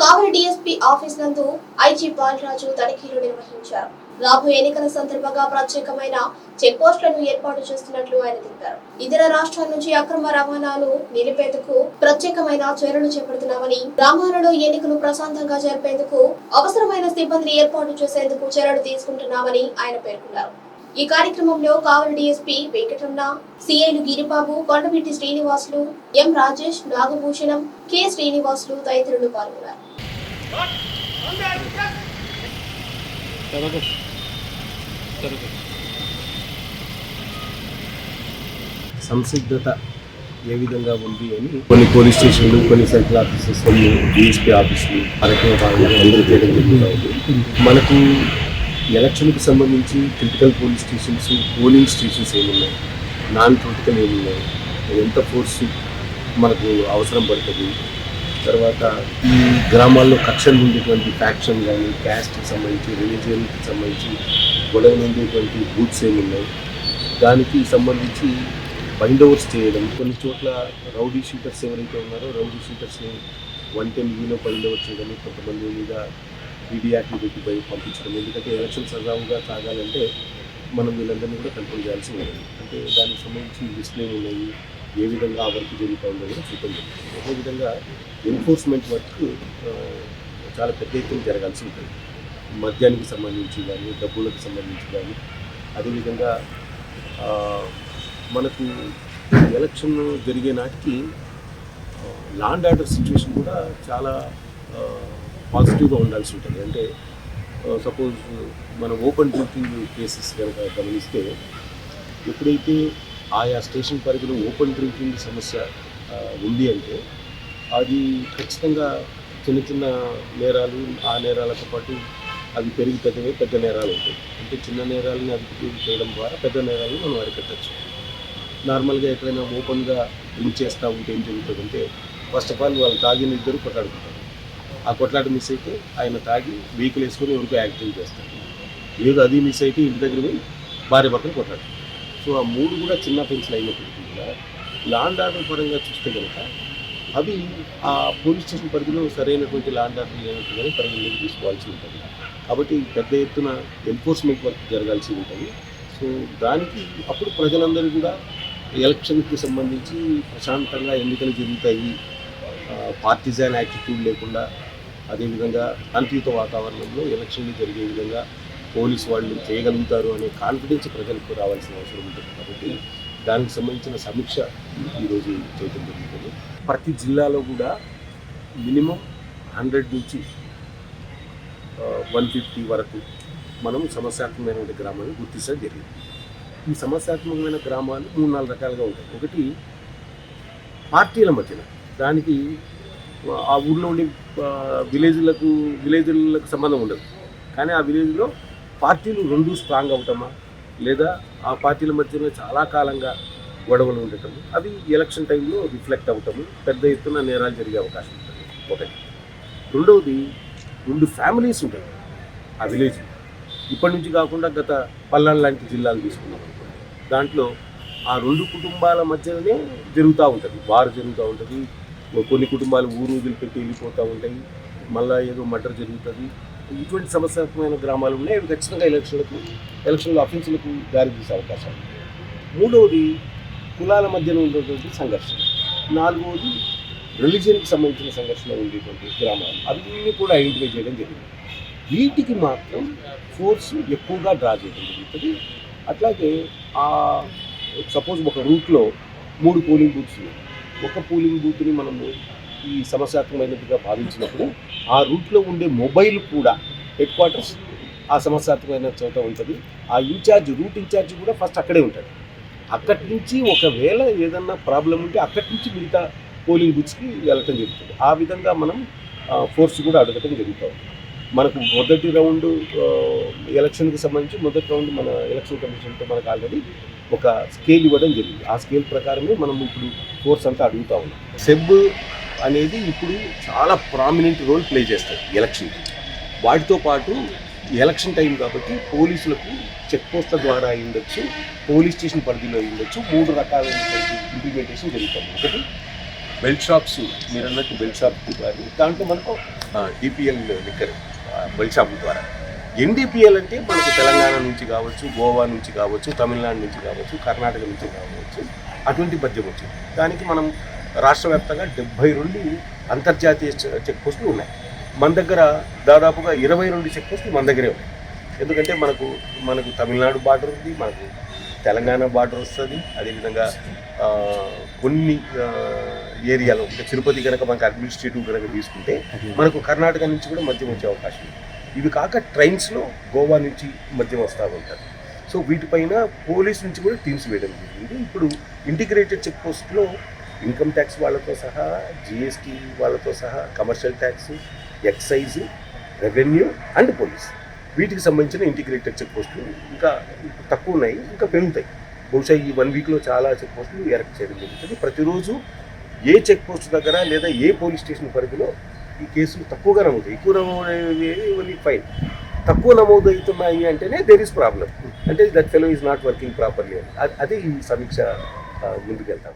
కావలి DSP office నందు IG Balaraju తనిఖీలు నిర్వహించారు. రాబోయే ఎన్నికల సందర్భంగా ప్రత్యేకమైన చెక్ పోస్టులను ఏర్పాటు చేస్తున్నట్లు ఆయన తెలిపారు. ఇతర రాష్ట్రాల నుంచి అక్రమ రవాణాను నిలిపేందుకు ప్రత్యేకమైన చర్యలు చేపడుతున్నామని గ్రామాలలో ఎన్నికలు ప్రశాంతంగా జరిపేందుకు అవసరమైన సిబ్బందిని ఏర్పాటు చేసేందుకు చర్యలు తీసుకుంటున్నామని ఆయన పేర్కొన్నారు. ఈ కార్యక్రమంలో కావలి డీఎస్పీ వెంకటరమణ సిఐలు గిరిబాబు కొండమిట్టి శ్రీనివాసులు ఎం రాజేష్ నాగభూషణం కె శ్రీనివాసులు తదితరులు పాల్గొన్నారు. సంసిద్ధత ఏ విధంగా ఉంది అని కొన్ని పోలీస్ స్టేషన్లు కొన్ని సెంట్రల్ ఆఫీసెస్ కొన్ని డిఎస్పీ ఆఫీసులు అరకే భాగంగా అందరూ చేయడం జరుగుతుంది మనకు ఎలక్షన్కి సంబంధించి critical police stations polling stations ఏమున్నాయి? నాన్ క్రిటికల్ ఏమున్నాయి? ఎంత ఫోర్స్ మనకు అవసరం పడుతుంది? తర్వాత ఈ గ్రామాల్లో కక్షలు ఉండేటువంటి ఫ్యాక్షన్ కానీ క్యాస్ట్కి సంబంధించి రిలీజియన్కి సంబంధించి గొడవలు ఉండేటువంటి బూత్స్ ఏమున్నాయి? దానికి సంబంధించి బైండ్ ఓవర్స్ చేయడం కొన్ని చోట్ల రౌడీ షీటర్స్ ఎవరైతే ఉన్నారో రౌడీ షీటర్స్ని వన్ టెన్ వీలో బైండ్ ఓవర్ చేయడం కొంతమంది మీద ఈడీ పెట్టి బయట పంపించడం ఎందుకంటే ఎలక్షన్ సజావుగా సాగాలంటే మనం వీళ్ళందరినీ కూడా కంట్రోల్ చేయాల్సి ఉంటుంది. అంటే దానికి సంబంధించి డిస్ప్లే ఉన్నాయి ఏ విధంగా ఆ వర్క్ జరుగుతూ ఉందో కూడా చూడటం అదేవిధంగా ఎన్ఫోర్స్మెంట్ వర్క్ చాలా పెద్ద ఎత్తున జరగాల్సి ఉంటుంది. మద్యానికి సంబంధించి కానీ డబ్బులకు సంబంధించి కానీ అదేవిధంగా మనకు ఎలక్షన్ జరిగే నాటికి లాండ్ ఆర్డర్ సిచ్యువేషన్ కూడా చాలా పాజిటివ్గా ఉండాల్సి ఉంటుంది. అంటే సపోజ్ మన ఓపెన్ డ్రింకింగ్ కేసెస్ కనుక గమనిస్తే ఎప్పుడైతే ఆయా స్టేషన్ పరిధిలో ఓపెన్ డ్రింకింగ్ సమస్య ఉంది అంటే అది ఖచ్చితంగా చిన్న చిన్న నేరాలు ఆ నేరాలతో పాటు అవి పెరిగి పెద్దవే పెద్ద నేరాలు ఉంటాయి. అంటే చిన్న నేరాలని అదుపు చేయడం ద్వారా పెద్ద నేరాలను మనం అరికట్టచ్చు. నార్మల్గా ఎక్కడైనా ఓపెన్గా డ్రింక్ చేస్తూ ఉంటే ఏం జరుగుతుందంటే ఫస్ట్ ఆఫ్ ఆల్ వాళ్ళు తాగిన ఇద్దరు కొట్లాడుకుంటారు. ఆ కొట్లాట మిస్ అయితే ఆయన తాగి వెహికల్ వేసుకొని ఎవరికో యాక్టింగ్ చేస్తారు. లేదు అది మిస్ అయితే ఇంటి దగ్గర పోయి భార్య భర్తలు కొట్లాడు సో ఆ మూడు కూడా చిన్న పెన్సిల్ అయినప్పటికీ కూడా లాండ్ ఆర్డర్ పరంగా చూస్తే కనుక అవి ఆ పోలీస్ స్టేషన్ పరిధిలో సరైనటువంటి లాండ్ ఆర్డర్ లేనట్టుగానే పరిగణలోకి తీసుకోవాల్సి ఉంటుంది. కాబట్టి పెద్ద ఎత్తున ఎన్ఫోర్స్మెంట్ వర్క్ జరగాల్సి ఉంటుంది. సో దానికి అప్పుడు ప్రజలందరూ కూడా ఎలక్షన్కి సంబంధించి ప్రశాంతంగా ఎన్నికలు జరుగుతాయి. పార్టిజాన్ యాటిట్యూడ్ లేకుండా అదేవిధంగా శాంతియుత వాతావరణంలో ఎలక్షన్లు జరిగే విధంగా పోలీసు వాళ్ళు చేయగలుగుతారు అనే కాన్ఫిడెన్స్ ప్రజలకు రావాల్సిన అవసరం ఉంటుంది కాబట్టి దానికి సంబంధించిన సమీక్ష ఈరోజు చేయడం జరుగుతుంది. ప్రతి జిల్లాలో కూడా మినిమం హండ్రెడ్ నుంచి వన్ ఫిఫ్టీ వరకు మనం సమస్యాత్మకమైన గ్రామాలను గుర్తించడం జరిగింది. ఈ సమస్యాత్మకమైన గ్రామాలు మూడు నాలుగు రకాలుగా ఉంటాయి. ఒకటి పార్టీల మధ్యన. దానికి ఆ ఊళ్ళో ఉండే విలేజ్లకు విలేజ్లకు సంబంధం ఉండదు. కానీ ఆ విలేజ్లో పార్టీలు రెండు స్ట్రాంగ్ అవటమా? లేదా ఆ పార్టీల మధ్యన చాలా కాలంగా గొడవలు ఉండటం అవి ఎలక్షన్ టైంలో రిఫ్లెక్ట్ అవటము? పెద్ద ఎత్తున నేరాలు జరిగే అవకాశం ఉంటుంది. ఒకటి. రెండవది రెండు ఫ్యామిలీస్ ఉంటాయి. ఆ విలేజ్ ఇప్పటి నుంచి కాకుండా గత పల్నాడు లాంటి జిల్లాలు తీసుకున్నాం దాంట్లో ఆ రెండు కుటుంబాల మధ్యలోనే జరుగుతూ ఉంటుంది. వారు జరుగుతూ ఉంటుంది. కొన్ని కుటుంబాలు ఊరు వదిలిపెట్టి వెళ్ళిపోతూ ఉంటాయి. మళ్ళీ ఏదో మటర్ జరుగుతుంది. ఇటువంటి సమస్యాత్మకమైన గ్రామాలు ఉన్నాయి. అవి ఖచ్చితంగా ఎలక్షన్లకు ఎలక్షన్లో అఫెన్స్లకు దారి తీసే అవకాశాలు మూడవది కులాల మధ్యన ఉండేటువంటి సంఘర్షణ. నాలుగవది రిలీజియన్కి సంబంధించిన సంఘర్షణ ఉండేటువంటి గ్రామాలు. అవన్నీ కూడా ఐడెంటిఫై చేయడం జరిగింది. వీటికి మాత్రం ఫోర్స్ ఎక్కువగా డ్రా చేయడం జరుగుతుంది. అట్లాగే ఆ సపోజ్ ఒక రూట్లో మూడు పోలింగ్ బూత్స్ ఉన్నాయి. ఒక పోలింగ్ బూత్ని మనము ఈ సమస్యాత్మకమైనదిగా భావించినప్పుడు ఆ రూట్లో ఉండే మొబైల్ కూడా హెడ్ క్వార్టర్స్ ఆ సమస్యాత్మకమైన చోట ఉంటుంది. ఆ ఇన్ఛార్జ్ రూట్ ఇన్ఛార్జ్ కూడా ఫస్ట్ అక్కడే ఉంటాడు. అక్కడి నుంచి ఒకవేళ ఏదన్నా ప్రాబ్లం ఉంటే అక్కడి నుంచి మిగతా పోలింగ్ బూత్స్కి వెళ్ళటం జరుగుతుంది. ఆ విధంగా మనం ఫోర్స్ కూడా అడగటం జరుగుతాం మనకు మొదటి రౌండ్ ఎలక్షన్కి సంబంధించి మొదటి రౌండ్ మన ఎలక్షన్ కమిషన్తో మనకు ఆల్రెడీ ఒక స్కేల్ ఇవ్వడం జరిగింది. ఆ స్కేల్ ప్రకారమే మనం ఇప్పుడు ఫోర్స్ అంతా అడుగుతా ఉన్నాం. సెబ్ అనేది ఇప్పుడు చాలా ప్రామినెంట్ రోల్ ప్లే చేస్తారు ఎలక్షన్ వాటితో పాటు ఎలక్షన్ టైం కాబట్టి పోలీసులకు చెక్ పోస్ట్ల ద్వారా అయ్యుండొచ్చు ఉండొచ్చు పోలీస్ స్టేషన్ పరిధిలో అయి ఉండొచ్చు మూడు రకాలైనటువంటి ఇంప్లిమెంటేషన్ జరుగుతుంది. ఒకటి బెల్ట్ షాప్స్ మీరు అన్నట్టు బెల్ట్ షాప్ కానీ దాంట్లో మనకు డిపిఎల్ లిక్కర్ బెల్ట్ షాప్ ద్వారా. ఎన్డీపీఎల్ అంటే మనకు తెలంగాణ నుంచి కావచ్చు గోవా నుంచి కావచ్చు తమిళనాడు నుంచి కావచ్చు కర్ణాటక నుంచి కావచ్చు అటువంటి పద్యం వచ్చింది. దానికి మనం రాష్ట్ర వ్యాప్తంగా డెబ్బై రెండు అంతర్జాతీయ చెక్ పోస్టులు ఉన్నాయి. మన దగ్గర దాదాపుగా ఇరవై రెండు చెక్ పోస్టులు మన దగ్గరే ఉన్నాయి. ఎందుకంటే మనకు మనకు తమిళనాడు బార్డర్ ఉంది మనకు తెలంగాణ బార్డర్ వస్తుంది. అదేవిధంగా కొన్ని ఏరియాలో అంటే తిరుపతి కనుక మనకు అడ్మినిస్ట్రేటివ్ కనుక తీసుకుంటే మనకు కర్ణాటక నుంచి కూడా మద్యం వచ్చే అవకాశం ఉంది. ఇవి కాక ట్రైన్స్లో గోవా నుంచి మద్యం వస్తూ ఉంటారు. సో వీటిపైన పోలీస్ నుంచి కూడా టీమ్స్ వేయడం జరిగింది. ఇప్పుడు ఇంటిగ్రేటెడ్ చెక్ పోస్ట్లో ఇన్కమ్ ట్యాక్స్ వాళ్ళతో సహా జిఎస్టీ వాళ్ళతో సహా commercial tax excise revenue and police వీటికి సంబంధించిన ఇంటిగ్రేటెడ్ చెక్ పోస్టులు ఇంకా తక్కువ ఉన్నాయి ఇంకా పెరుగుతాయి. బహుశా ఈ వన్ వీక్లో చాలా చెక్ పోస్టులు ఎరెక్ట్ చేయడం జరుగుతుంది. ప్రతిరోజు ఏ చెక్ పోస్ట్ దగ్గర లేదా ఏ పోలీస్ స్టేషన్ పరిధిలో ఈ కేసులు తక్కువగా నమోదు ఎక్కువ నమోదు ఫైన్ తక్కువ నమోదు అవుతున్నాయి అంటేనే దేర్ ఇస్ ప్రాబ్లం అంటే that fellow is not working properly అది అదే ఈ సమీక్ష ముందుకెళ్తాము ముందుకెళ్తాం.